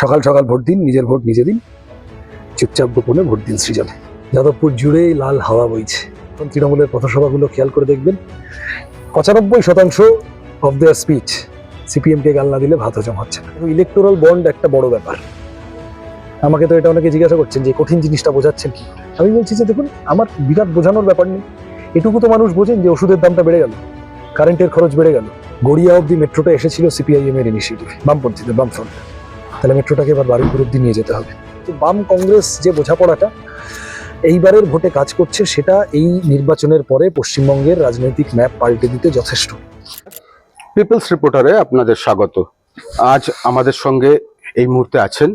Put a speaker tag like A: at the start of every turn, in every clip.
A: সকাল সকাল ভোট দিন, নিজের ভোট নিজে দিন, চুপচাপ গোপনে ভোট দিন সৃজনে। যাদবপুর জুড়েই লাল হাওয়া বইছে। এখন তৃণমূলের পথসভাগুলো খেয়াল করে দেখবেন, পঁচানব্বই শতাংশ অফ দেয়ার স্পিচ সিপিএমকে গাল না দিলে ভাত হজম হচ্ছে না। ইলেকটোরাল বন্ড একটা বড় ব্যাপার। আমাকে তো এটা অনেকে জিজ্ঞাসা করছেন যে, কঠিন জিনিসটা বোঝাচ্ছেন কি আমি বলছি যে, দেখুন, আমার বিরাট বোঝানোর ব্যাপার নেই। এটুকু তো মানুষ বোঝেন যে, ওষুধের দামটা বেড়ে গেল কারেন্টের খরচ বেড়ে গেল। গড়িয়া অব্দি মেট্রোটা এসেছিল সিপিআইএম এর ইনিশিয়েটিভ বামপন্থীদের বামফ্রন্ট। তাহলে মেট্রোটাকে এবার বারুইপুর অব্দি নিয়ে যেতে হবে। তো বাম কংগ্রেস যে বোঝাপড়াটা, এইবারের ভোটে কাজ করছে সেটা এই নির্বাচনের পরে পশ্চিমবঙ্গের রাজনৈতিক ম্যাপ পাল্টে দিতে যথেষ্ট।
B: পিপলস রিপোর্টারে আপনাদের স্বাগত। আজ আমাদের সঙ্গে এই মুহূর্তে আছেন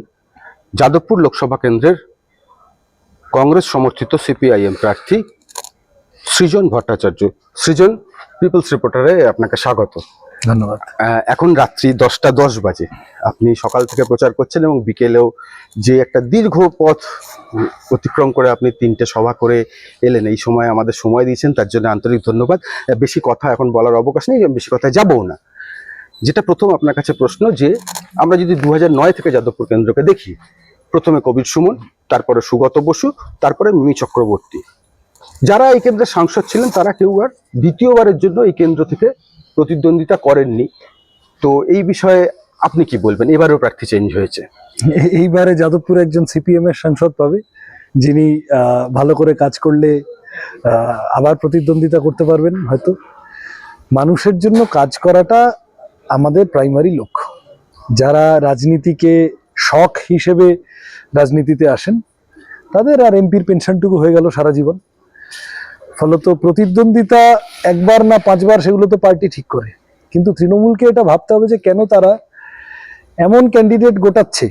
B: যাদবপুর লোকসভা কেন্দ্রের কংগ্রেস সমর্থিত সিপিআইএম প্রার্থী সৃজন ভট্টাচার্য। সৃজন, পিপলস রিপোর্টারে আপনাকে স্বাগত।
A: ধন্যবাদ।
B: এখন রাত্রি দশটা দশ বাজে। আপনি সকাল থেকে প্রচার করছেন এবং বিকেলেও যে একটা দীর্ঘ পথ অতিক্রম করে আপনি তিনটে সভা করে এলেন, এই সময় আমাদের সময় দিয়েছেন, তার জন্য আন্তরিক ধন্যবাদ। বেশি কথা এখন বলার অবকাশ নেই, বেশি কথায় যাবও না। যেটা প্রথম আপনার কাছে প্রশ্ন যে, আমরা যদি দু থেকে যাদবপুর কেন্দ্রকে দেখি, প্রথমে কবির সুমন, তারপরে সুগত বসু, তারপরে মিমি চক্রবর্তী। যারা এই কেন্দ্রের সাংসদ ছিলেন, তারা কেউ আর দ্বিতীয়বারের জন্য এই কেন্দ্র থেকে প্রতিদ্বন্দ্বিতা করেননি। তো এই বিষয়ে আপনি কি বলবেন? এবারেও প্রার্থী চেঞ্জ হয়েছে।
A: এইবারে যাদবপুরে একজন সিপিএম এর সাংসদ পাবে, যিনি ভালো করে কাজ করলে আবার প্রতিদ্বন্দ্বিতা করতে পারবেন হয়তো। মানুষের জন্য কাজ করাটা আমাদের প্রাইমারি লক্ষ্য। যারা রাজনীতিকে শখ হিসেবে রাজনীতিতে আসেন, তাদের আর এমপির পেনশনটুকু হয়ে গেল সারা জীবন। ফলত প্রতিদ্বন্দ্বিতা একবার না পাঁচবার সেগুলো তো পার্টি ঠিক করে। কিন্তু তৃণমূলকে এটা ভাবতে হবে যে কেন তারা এমন ক্যান্ডিডেট গোটাচ্ছে,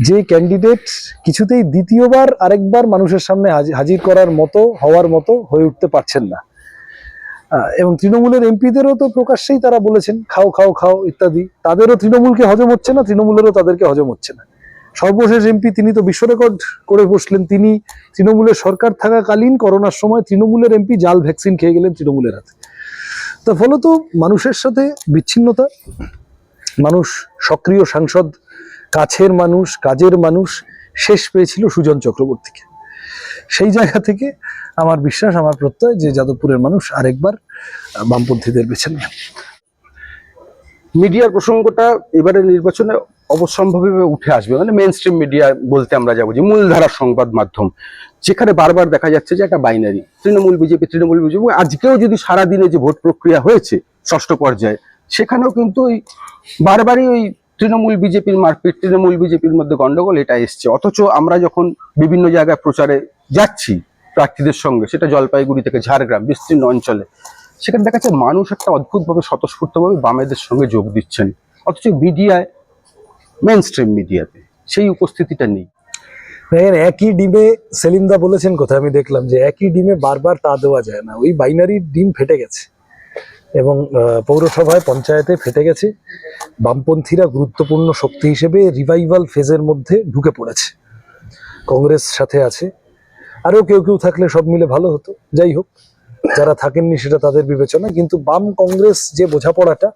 A: যে ক্যান্ডিডেট কিছুতেই দ্বিতীয়বার আরেকবার মানুষের সামনে হাজি- হাজির করার মতো, হওয়ার মতো হয়ে উঠতে পারছেন না। এবং তৃণমূলের এমপিদেরও তো প্রকাশ্যেই তারা বলেছেন, খাও খাও খাও, ইত্যাদি। তাদেরও তৃণমূলকে হজম হচ্ছে না, তৃণমূলেরও তাদেরকে হজম হচ্ছে না। সর্বশেষ এমপি তিনি তো বিশ্ব রেকর্ড করে বসলেন। তিনি তৃণমূলের সরকার থাকাকালীন করোনার সময় তৃণমূলের এমপি জাল ভ্যাকসিন খেয়ে গেলেন তৃণমূলের হাতে। তো ফলত মানুষের সাথে বিচ্ছিন্নতা, মানুষ সক্রিয় সাংসদ, কাছের মানুষ, কাজের মানুষ, শেষ পেয়েছিল সুজন চক্রবর্তীকে। সেই জায়গা থেকে আমার বিশ্বাস, আমার প্রত্যয় যে যাদবপুরের মানুষ আরেকবার বামপন্থীদের বেছে নেবে।
B: মিডিয়ার প্রসঙ্গটা এবারে নির্বাচনে অবশ্যম্ভাবীভাবে উঠে আসবে। মানে মেন স্ট্রিম মিডিয়া বলতে আমরা যাব যে মূলধারার সংবাদ মাধ্যম। যেখানে বারবার দেখা যাচ্ছে যে একটা binary Trinamool BJP Trinamool BJP. আজকেও যদি সারা দিনে যে ভোট প্রক্রিয়া হয়েছে ষষ্ঠ পর্যায়ে, সেখানেও কিন্তু ওই বারবারই ওই তৃণমূল বিজেপির মারপিট, তৃণমূল বিজেপির মধ্যে গন্ডগোল, এটা এসছে। অথচ আমরা যখন বিভিন্ন জায়গায় প্রচারে যাচ্ছি প্রার্থীদের সঙ্গে, সেটা জলপাইগুড়ি থেকে ঝাড়গ্রাম, বিস্তীর্ণ অঞ্চলে, সেখানে দেখা যাচ্ছে মানুষ একটা অদ্ভুতভাবে স্বতঃস্ফূর্তভাবে বামেদের সঙ্গে যোগ দিচ্ছেন। অথচ মিডিয়ায় মেন স্ট্রিম মিডিয়াতে সেই উপস্থিতিটা নেই।
A: দেখেন, একই ডিমে সেলিমদা বলেছেন কোথায়, আমি দেখলাম যে একই ডিমে বারবার তা দেওয়া যায় না। ওই বাইনারির ডিম ফেটে গেছে এবং পৌরসভায়, পঞ্চায়েতে ফেটে গেছে। বামপন্থীরা গুরুত্বপূর্ণ শক্তি হিসেবে রিভাইভাল ফেজের মধ্যে ঢুকে পড়েছে। কংগ্রেস সাথে আছে। আরও কেউ কেউ থাকলে সব মিলে ভালো হতো। যাই হোক, যারা থাকেননি সেটা তাদের বিবেচনা কিন্তু বাম কংগ্রেস যে বোঝাপড়াটা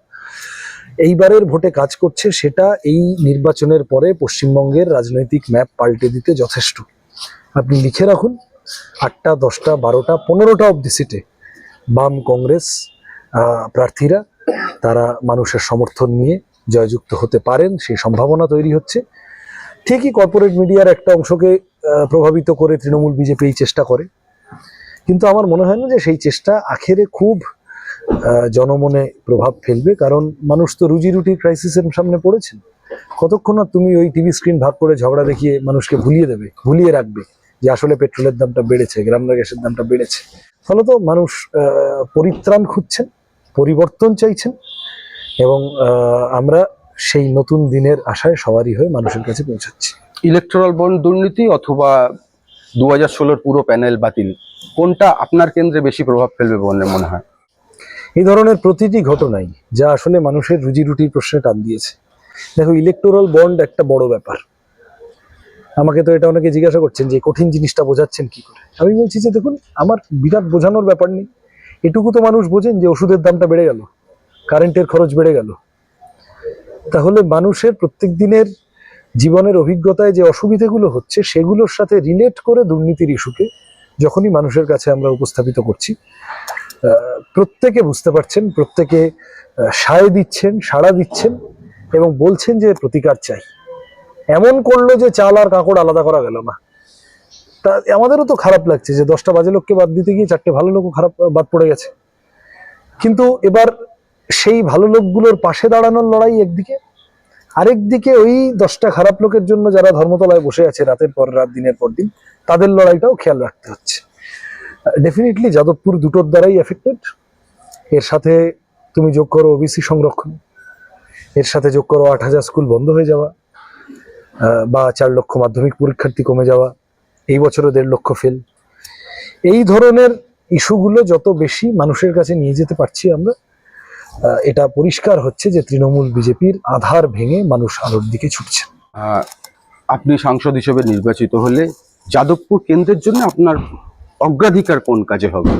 A: এইবারের ভোটে কাজ করছে সেটা এই নির্বাচনের পরে পশ্চিমবঙ্গের রাজনৈতিক ম্যাপ পাল্টে দিতে যথেষ্ট। আপনি লিখে রাখুন, আটটা, দশটা, বারোটা, পনেরোটা অব্দি সিটে বাম কংগ্রেস প্রার্থীরা, তারা মানুষের সমর্থন নিয়ে জয়যুক্ত হতে পারেন, সেই সম্ভাবনা তৈরি হচ্ছে। ঠিকই কর্পোরেট মিডিয়ার একটা অংশকে প্রভাবিত করে তৃণমূল বিজেপি এই চেষ্টা করে। কিন্তু আমার মনে হয় না যে সেই চেষ্টা আখেরে খুব জনমনে প্রভাব ফেলবে, কারণ মানুষ তো রুজি রুটির ক্রাইসিসের সামনে পড়েছেন কতক্ষণ আর তুমি ওই টিভি স্ক্রিন ভাগ করে ঝগড়া দেখিয়ে মানুষকে ভুলিয়ে দেবে, ভুলিয়ে রাখবে যে আসলে পেট্রোলের দামটা বেড়েছে গ্রামরা গ্যাসের দামটা বেড়েছে। ফলত মানুষ পরিত্রাণ খুঁজছেন, পরিবর্তন চাইছেন, এবং আমরা সেই নতুন দিনের আশায় সবারই হয়ে মানুষের কাছে পৌঁছাচ্ছি।
B: ইলেকট্রাল বন্ড দুর্নীতি অথবা দু হাজার ষোলোর পুরো প্যানেল বাতিল, কোনটা আপনার কেন্দ্রে বেশি প্রভাব ফেলবে বলে মনে হয়?
A: এই ধরনের প্রতিটি ঘটনাই যা আসলে মানুষের রুজি রুটির প্রশ্নে টান দিয়েছে। দেখো ইলেকটোরাল বন্ড একটা বড় ব্যাপার। আমাকে তো এটা অনেকে জিজ্ঞাসা করছেন যে, কঠিন জিনিসটা বোঝাচ্ছেন কি করে? আমি বলছি যে, দেখুন, আমার বিরাট বোঝানোর ব্যাপার নেই। এটুকু তো মানুষ বোঝেন যে, ওষুধের দামটা বেড়ে গেল, কারেন্টের খরচ বেড়ে গেল। তাহলে মানুষের প্রত্যেক দিনের জীবনের অভিজ্ঞতায় যে অসুবিধাগুলো হচ্ছে, সেগুলোর সাথে রিলেট করে দুর্নীতির ইস্যুকে যখনই মানুষের কাছে আমরা উপস্থাপিত করছি প্রত্যেকে বুঝতে পারছেন, প্রত্যেকে সায় দিচ্ছেন, সাড়া দিচ্ছেন এবং বলছেন যে প্রতিকার চাই। এমন করল যে চাল আর কাঁকড় আলাদা করা গেল না। তা আমাদেরও তো খারাপ লাগছে যে দশটা বাজে লোককে বাদ দিতে গিয়ে চারটে ভালো লোকও খারাপ বাদ পড়ে গেছে। কিন্তু এবার সেই ভালো লোকগুলোর পাশে দাঁড়ানোর লড়াই একদিকে, আরেকদিকে ওই দশটা খারাপ লোকের জন্য যারা ধর্মতলায় বসে আছে রাতের পর রাত, দিনের পর দিন, তাদের লড়াইটাও খেয়াল রাখতে হচ্ছে। ডেফিনেটলি যাদবপুর দুটোর দ্বারাই এফেক্টেড এর সাথে তুমি যোগ করো ওবিসি সংরক্ষণ। এর সাথে যোগ করো আট হাজার স্কুল বন্ধ হয়ে যাওয়া বা চার লক্ষ মাধ্যমিক পরীক্ষার্থী কমে যাওয়া, এই বছরও দেড় লক্ষ ফেল এই ধরনের ইস্যুগুলো যত বেশি মানুষের কাছে নিয়ে যেতে পারছি আমরা এটা পরিষ্কার হচ্ছে যে তৃণমূল বিজেপির আধার ভেঙে মানুষ আলোর দিকে ছুটছে।
B: আপনি সাংসদ হিসেবে নির্বাচিত হলে যাদবপুর কেন্দ্রের জন্য আপনার অগ্রাধিকার কোন কাজে হবে?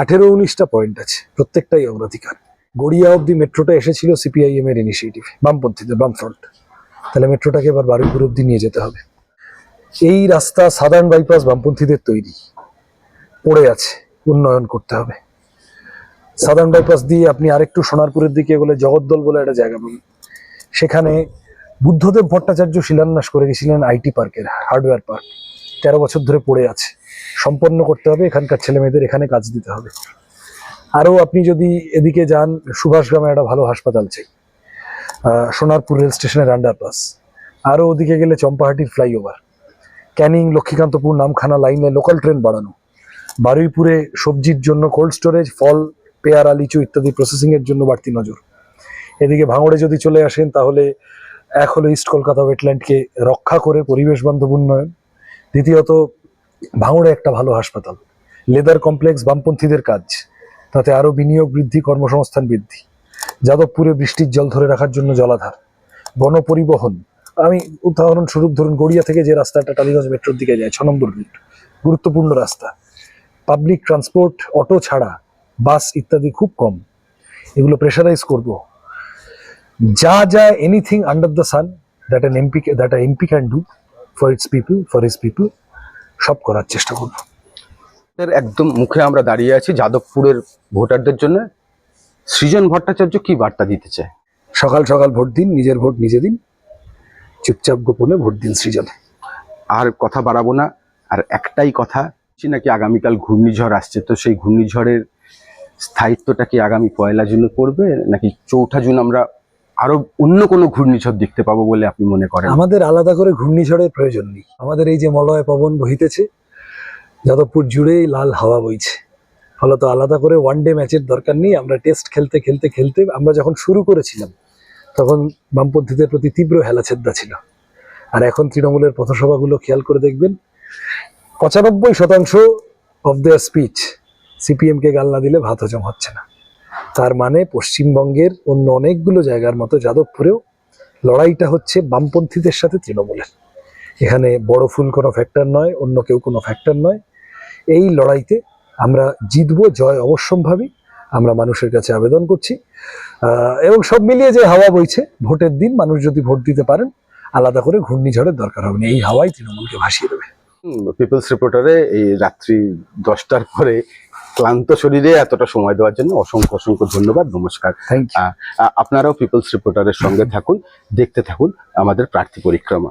A: আঠেরো উনিশটা পয়েন্ট আছে, প্রত্যেকটাই অগ্রাধিকার। গড়িয়া অব্দি মেট্রোটা এসেছিল সিপিআইএম এর ইনিশিয়েটিভ বামপন্থীদের, বামফ্রন্ট। তাহলে মেট্রোটাকে এবার বারুইপুর অব্দি নিয়ে যেতে হবে। এই রাস্তা সাধারণ বাইপাস বামপন্থীদের তৈরি। পড়ে আছে, উন্নয়ন করতে হবে। সাধারণ বাইপাস দিয়ে আপনি আরেকটু সোনারপুরের দিকে গেলে জগদ্দল বলে একটা জায়গা পাবেন। সেখানে বুদ্ধদেব ভট্টাচার্য শিলান্যাস করে গেছিলেন আইটি পার্কের হার্ডওয়্যার পার্ক তেরো বছর ধরে পড়ে আছে। সম্পন্ন করতে হবে, এখানকার ছেলে মেয়েদের এখানে কাজ দিতে হবে। আরও আপনি যদি এদিকে যান সুভাষগ্রামে একটা ভালো হাসপাতাল চাই সোনারপুর রেল স্টেশনের আন্ডারপাস আরও ওদিকে গেলে চম্পাহাটির ফ্লাইওভার ক্যানিং, লক্ষ্মীকান্তপুর, নামখানা, লাইনে লোকাল ট্রেন বাড়ানো। বারুইপুরে সবজির জন্য কোল্ড স্টোরেজ ফল, পেয়ারা, লিচু ইত্যাদি প্রসেসিংয়ের জন্য বাড়তি নজর। এদিকে ভাঙড়ে যদি চলে আসেন, তাহলে এক হলো ইস্ট কলকাতা ওয়েটল্যান্ডকে রক্ষা করে পরিবেশ বান্ধব উন্নয়ন। দ্বিতীয়ত, ভাঙড়ে একটা ভালো হাসপাতাল। লেদার কমপ্লেক্স বামপন্থীদের কাজ, তাতে আরও বিনিয়োগ বৃদ্ধি, কর্মসংস্থান বৃদ্ধি। যাদবপুরে বৃষ্টির জল ধরে রাখার জন্য জলাধার। গণপরিবহন আমি উদাহরণস্বরূপ ধরুন গড়িয়া থেকে যে রাস্তাটা টালিগঞ্জ মেট্রোর দিকে যায়, ছ নম্বর রুট গুরুত্বপূর্ণ রাস্তা। পাবলিক ট্রান্সপোর্ট, অটো ছাড়া, বাস ইত্যাদি খুব কম। এগুলো প্রেশারাইজ করব। যা যা anything under the sun that an MP that MP can do for its people for his people সব করার চেষ্টা করব।
B: এর একদম মুখে আমরা দাঁড়িয়ে আছি যাদবপুরের ভোটারদের জন্য। সৃজন ভট্টাচার্য কি বার্তা দিতে চায়?
A: সকাল সকাল ভোট দিন নিজের ভোট নিজে দিন চুপচাপ গোপনে ভোট দিন সৃজনে।
B: আর কথা বাড়াবো না আর একটাই কথা নাকি আগামীকাল ঘূর্ণিঝড় আসছে তো সেই ঘূর্ণিঝড়ের স্থায়িত্বটা কি আগামী পয়লা জুনে পড়বে নাকি চৌঠা জুন আমরা আরও অন্য কোনো ঘূর্ণিঝড় দেখতে পাবো বলে আপনি মনে করেন?
A: আমাদের আলাদা করে ঘূর্ণিঝড়ের প্রয়োজন নেই। আমাদের এই যে মলয় পবন বহিতেছে, যাদবপুর জুড়েই লাল হাওয়া বইছে। ফলত আলাদা করে ওয়ান ডে ম্যাচের দরকার নেই, আমরা টেস্ট খেলতে খেলতে খেলতে আমরা যখন শুরু করেছিলাম, তখন বামপন্থীদের প্রতি তীব্র হেলাছেদ্দা ছিল। আর এখন তৃণমূলের পথসভাগুলো খেয়াল করে দেখবেন, পঁচানব্বই শতাংশ অফ দেয়ার স্পিচ সিপিএমকে গাল না দিলে ভাত হজম হচ্ছে না। তার মানে পশ্চিমবঙ্গের অন্য অনেকগুলো জায়গার মতো যাদবপুরেও লড়াইটা হচ্ছে বামপন্থীদের সাথে তৃণমূলের। এখানে বড় ফুল কোনো ফ্যাক্টর নয়, অন্য কেউ কোনো ফ্যাক্টর নয়। এই লড়াইতে আমরা জিতবো, জয় অবশ্যম্ভাবী। আমরা মানুষের কাছে আবেদন করছি। এবং সব মিলিয়ে যে হাওয়া বইছে, ভোটের দিন মানুষ যদি ভোট দিতে পারেন, আলাদা করে ঘূর্ণিঝড়ের দরকার হবে এই হাওয়াই তৃণমূলকে ভাসিয়ে দেবে।
B: পিপলস রিপোর্টারে এই রাত্রি দশটার পরে ক্লান্ত শরীরে এতটা সময় দেওয়ার জন্য অসংখ্য অসংখ্য ধন্যবাদ নমস্কার। আপনারাও পিপলস রিপোর্টারের সঙ্গে থাকুন দেখতে থাকুন আমাদের প্রার্থী পরিক্রমা।